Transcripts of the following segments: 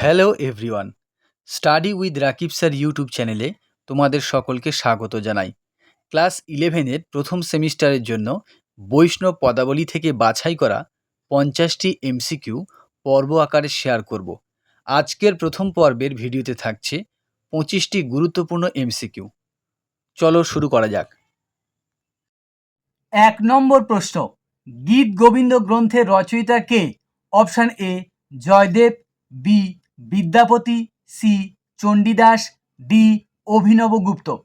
Hello everyone study with Rakib sir YouTube চ্যানেলে তোমাদের সকলকে স্বাগত জানাই। ক্লাস ইলেভেনের প্রথম সেমিস্টারের জন্য বৈষ্ণব পদাবলী থেকে বাছাই করা পঞ্চাশটি এমসিকিউ পর্ব আকারে শেয়ার করব। আজকের প্রথম পর্বের ভিডিওতে থাকছে পঁচিশটি গুরুত্বপূর্ণ এমসিকিউ চলো শুরু করা যাক। এক নম্বর প্রশ্ন। গীত গোবিন্দ গ্রন্থের রচয়িতা কে? Option A Jayadev B Vidyapati C Chandidas D Abhinavagupta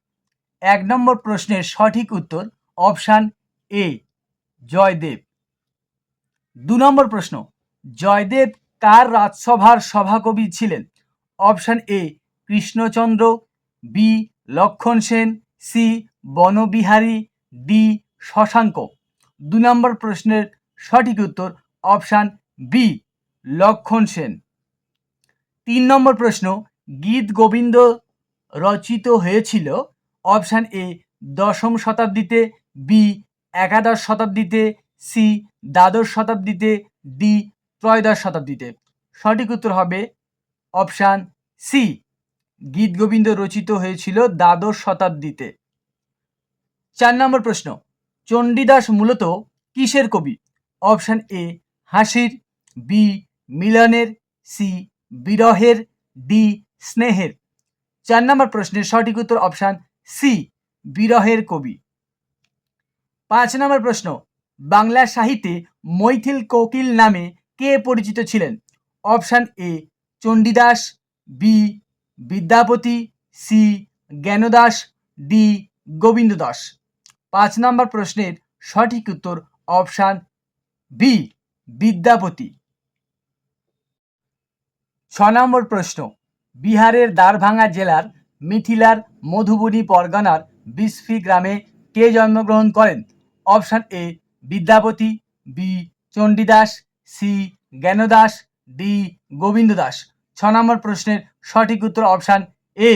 এক নম্বর প্রশ্নের সঠিক উত্তর অপশান এ, জয়দেব। দু নম্বর প্রশ্ন, জয়দেব কার রাজসভার সভাকবি ছিলেন? Option A, Krishnachandra, B, Lakshman Sen, C, Banbihari, D, Shashanka. দু নম্বর প্রশ্নের সঠিক উত্তর অপশান বি, লক্ষণ সেন। তিন নম্বর প্রশ্ন, গীত গোবিন্দ রচিত হয়েছিল অপশান এ, দশম শতাব্দীতে, বি, একাদশ শতাব্দীতে, সি, দ্বাদশ শতাব্দীতে, ডি, ত্রয়োদশ শতাব্দীতে। সঠিক উত্তর হবে অপশান সি, গীত গোবিন্দ রচিত হয়েছিল দ্বাদশ শতাব্দীতে। চার নম্বর প্রশ্ন, চণ্ডীদাস মূলত কিসের কবি? অপশান এ, হাসির, বি, মিলনের, সি বিরহের, ডি, স্নেহের। চার নম্বর প্রশ্নের সঠিক উত্তর অপশান সি, বিরহের কবি। পাঁচ নম্বর প্রশ্ন, বাংলা সাহিত্যে মৈথিল কোকিল নামে কে পরিচিত ছিলেন? Option A, Chandidas, B, Vidyapati, C, Gyandas, D Gobinda Das পাঁচ নম্বর প্রশ্নের সঠিক উত্তর অপশান বি, বিদ্যাপতি। ছ নম্বর প্রশ্ন। বিহারের দ্বারভাঙ্গা জেলার মিথিলার মধুবনী পরগনার বিসফি গ্রামে কে জন্মগ্রহণ করেন? Option A, Vidyapati, B, Chandidas, C, Gyandas, D Gobinda Das ছ নম্বর প্রশ্নের সঠিক উত্তর অপশান এ,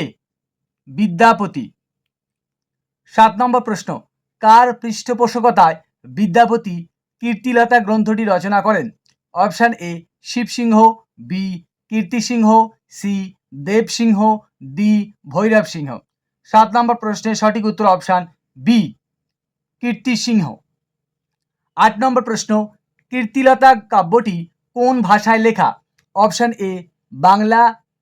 বিদ্যাপতি। সাত নম্বর প্রশ্ন, কার পৃষ্ঠপোষকতায় বিদ্যাপতি কীর্তিলতা গ্রন্থটি রচনা করেন? Option A, Shivsingha, B Kirtisingha C. Deb Singha, D. Bhairab Singha. সাত নম্বর প্রশ্নের সঠিক উত্তর অপশান বি, কীর্তি সিংহ। আট নম্বর প্রশ্ন, কীর্তিলতা কাব্যটি কোন ভাষায় লেখা? Option A, Bangla,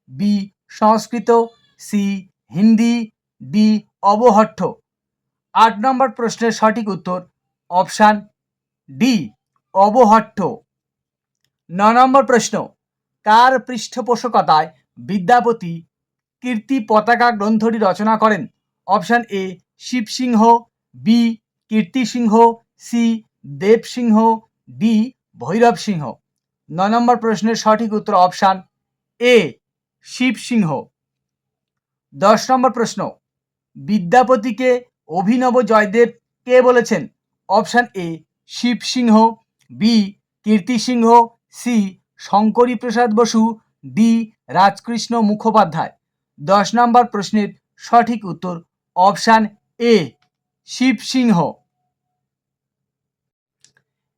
B, Sanskrit, C, Hindi, D, Abahattha. আট নম্বর প্রশ্নের সঠিক উত্তর, অপশান ডি, অবহট্ঠ। ন নম্বর প্রশ্ন কার পৃষ্ঠপোষকতায় বিদ্যাপতি কীর্তি পতাকা গ্রন্থটি রচনা করেন। Option A, Shivsingha, B, Kirtisingha, C, Debsingha, D Bhairab Singha ন নম্বর প্রশ্নের সঠিক উত্তর অপশান এ, শিবসিংহ। দশ নম্বর প্রশ্ন, বিদ্যাপতিকে অভিনব জয়দেব কে বলেছেন? Option A, Shivsingha, B, Kirtisingha, C Shankari Prasad Basu, D. Rajkrishna Mukhopadhyay. দশ নম্বর প্রশ্নের সঠিক উত্তর অপশান এ শিবসিংহ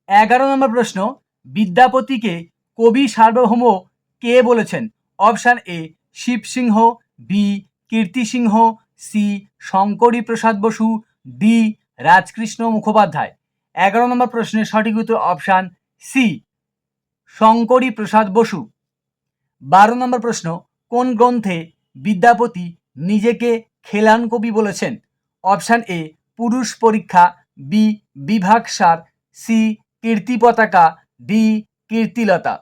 এগারো নম্বর প্রশ্ন, বিদ্যাপতিকে কবি সার্বভৌম কে বলেছেন? Option A Shivsingha B Kirtisingha C Shankari Prasad Basu, D, Rajkrishna Mukhopadhyay. এগারো নম্বর প্রশ্নের সঠিক উত্তর অপশান সি। শঙ্করী প্রসাদ বসু। বারো নম্বর প্রশ্ন, কোন গ্রন্থে বিদ্যাপতি নিজেকে খেলান কবি বলেছেন? অপশান এ, পুরুষ পরীক্ষা, বি, বিভাগ সার, সি, কীর্তি পতাকা, ডি, কীর্তিলতা।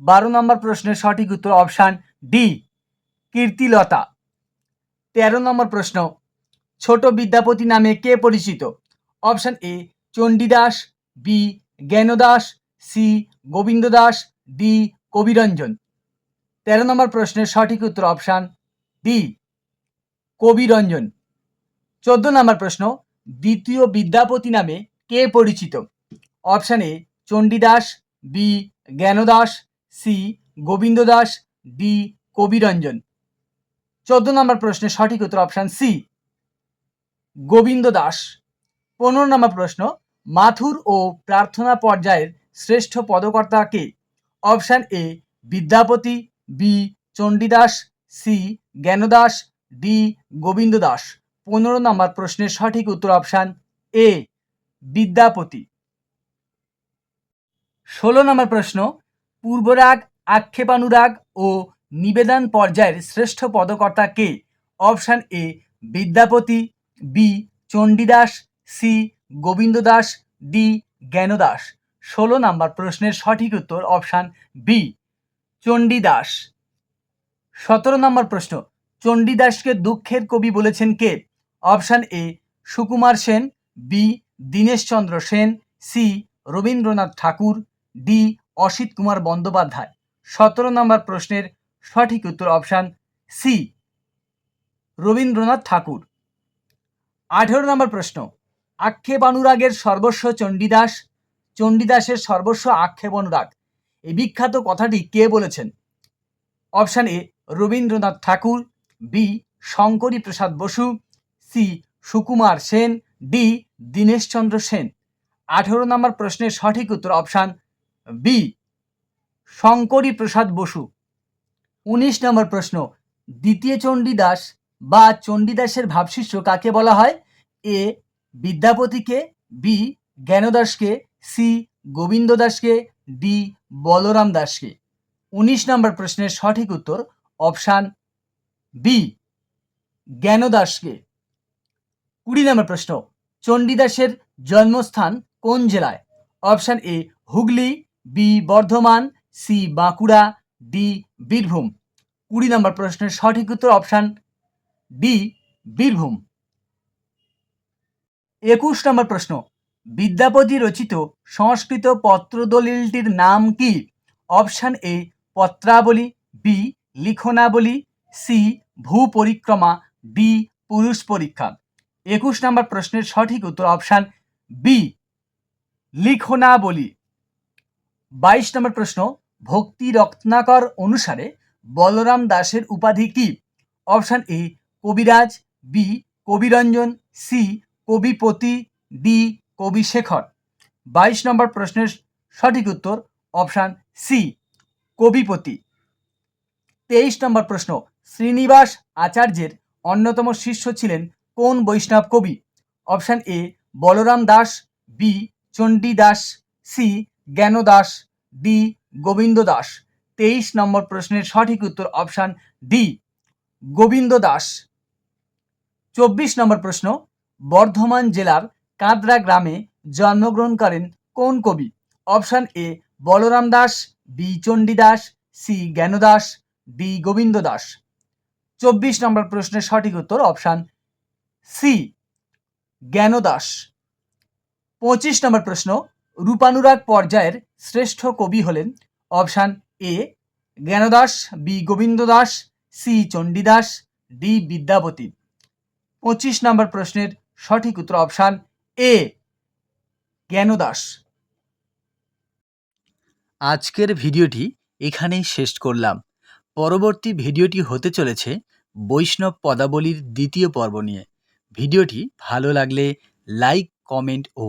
বারো নম্বর প্রশ্নের সঠিক উত্তর অপশান ডি, কীর্তিলতা। তেরো নম্বর প্রশ্ন, ছোট বিদ্যাপতি নামে কে পরিচিত? Option A, Chandidas, B, Gyandas C Gobinda Das, D Kabiranjan. তেরো নম্বর প্রশ্নের সঠিক উত্তর অপশান ডি কবিরঞ্জন। চোদ্দ নম্বর প্রশ্ন, দ্বিতীয় বিদ্যাপতি নামে কে পরিচিত? Option A Chandidas B Gyandas C Gobinda Das, D Kabiranjan. চোদ্দ নম্বর প্রশ্নের সঠিক উত্তর অপশান সি, গোবিন্দ দাস। পনেরো নম্বর প্রশ্ন, মাথুর ও প্রার্থনা পর্যায়ের শ্রেষ্ঠ পদকর্তা কে? Option A Vidyapati B Chandidas C Gyandas D Gobinda Das পনেরো নম্বর প্রশ্নের সঠিক উত্তর অপশান এ বিদ্যাপতি। ষোলো নম্বর প্রশ্ন, পূর্বরাগ, আক্ষেপানুরাগ ও নিবেদন পর্যায়ের শ্রেষ্ঠ পদকর্তা কে? Option A Vidyapati B Chandidas C Gobinda Das D Gyandas. ষোলো নাম্বার প্রশ্নের সঠিক উত্তর অপশান বি, চণ্ডীদাস। সতেরো নম্বর প্রশ্ন, চণ্ডীদাসকে দুঃখের কবি বলেছেন কে? Option A, Sukumar Sen, B, Dineshchandra Sen, C, Rabindranath Thakur, D, Asit Kumar Bandyopadhyay. সতেরো নম্বর প্রশ্নের সঠিক উত্তর অপশান সি, রবীন্দ্রনাথ ঠাকুর। আঠেরো নম্বর প্রশ্ন, আক্ষেপ অনুরাগের সর্বস্ব চণ্ডীদাস চণ্ডীদাসের সর্বস্ব আক্ষেপ অনুরাগ এই বিখ্যাত কথাটি কে বলেছেন? Option A, Rabindranath Thakur, B Shankari Prasad Basu, C, Sukumar Sen, D, Dineshchandra Sen. আঠেরো নম্বর প্রশ্নের সঠিক উত্তর অপশান বি শঙ্করী প্রসাদ বসু। উনিশ নম্বর প্রশ্ন, দ্বিতীয় চণ্ডীদাস বা চণ্ডীদাসের ভাবশিষ্য কাকে বলা হয়? এ, বিদ্যাপতিকে, বি, জ্ঞানদাসকে সি গোবিন্দ দাসকে, ডি বলরাম দাসকে। উনিশ নম্বর প্রশ্নের সঠিক উত্তর অপশান বি, জ্ঞান দাসকে। কুড়ি নম্বর প্রশ্ন চণ্ডীদাসের জন্মস্থান কোন জেলায়? Option A, Hooghly, B, Bardhaman, C, Bankura, D, Birbhum. কুড়ি নম্বর প্রশ্নের সঠিক উত্তর অপশান ডি, বীরভূম। একুশ নম্বর প্রশ্ন বিদ্যাপতি রচিত সংস্কৃত পত্রদলিলটির নাম কি? Option A Patrabali B Likhanabali C Bhu Parikrama D পুরুষ পরীক্ষা। একুশ নম্বর প্রশ্নের সঠিক উত্তর অপশান বি লিখনাবলী। বাইশ নম্বর প্রশ্ন, ভক্তি রত্নাকর অনুসারে বলরাম দাসের উপাধি কি? Option A Kabiraj B Kabiranjan C Kabipati D Kabishekhar বাইশ নম্বর প্রশ্নের সঠিক উত্তর অপশান সি, কবিপতি। তেইশ নম্বর প্রশ্ন, শ্রীনিবাস আচার্যের অন্যতম শিষ্য ছিলেন কোন বৈষ্ণব কবি? Option A, Balaram Das, B, Chandi Das, C, Gyan Das, D, Govinda Das. তেইশ নম্বর প্রশ্নের সঠিক উত্তর অপশান ডি, গোবিন্দ দাস। চব্বিশ নম্বর প্রশ্ন, বর্ধমান জেলার কাদরা গ্রামে জন্মগ্রহণ করেন কোন কবি? Option A Balaram Das B Chandi Das C Gyandas D Gobinda Das. চব্বিশ নম্বর প্রশ্নের সঠিক উত্তর অপশান সি জ্ঞানদাস পঁচিশ নম্বর প্রশ্ন, রূপানুরাগ পর্যায়ের শ্রেষ্ঠ কবি হলেন? Option A Gyandas B Gobinda Das C Chandidas D Vidyapati পঁচিশ নম্বর প্রশ্নের সঠিক উত্তর অপশান এ জ্ঞানদাস। আজকের ভিডিওটি এখানেই শেষ করলাম। পরবর্তী ভিডিওটি হতে চলেছে বৈষ্ণব পদাবলীর দ্বিতীয় পর্ব নিয়ে। ভিডিওটি ভালো লাগলে লাইক, কমেন্ট ও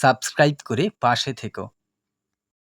সাবস্ক্রাইব করে পাশে থেকো।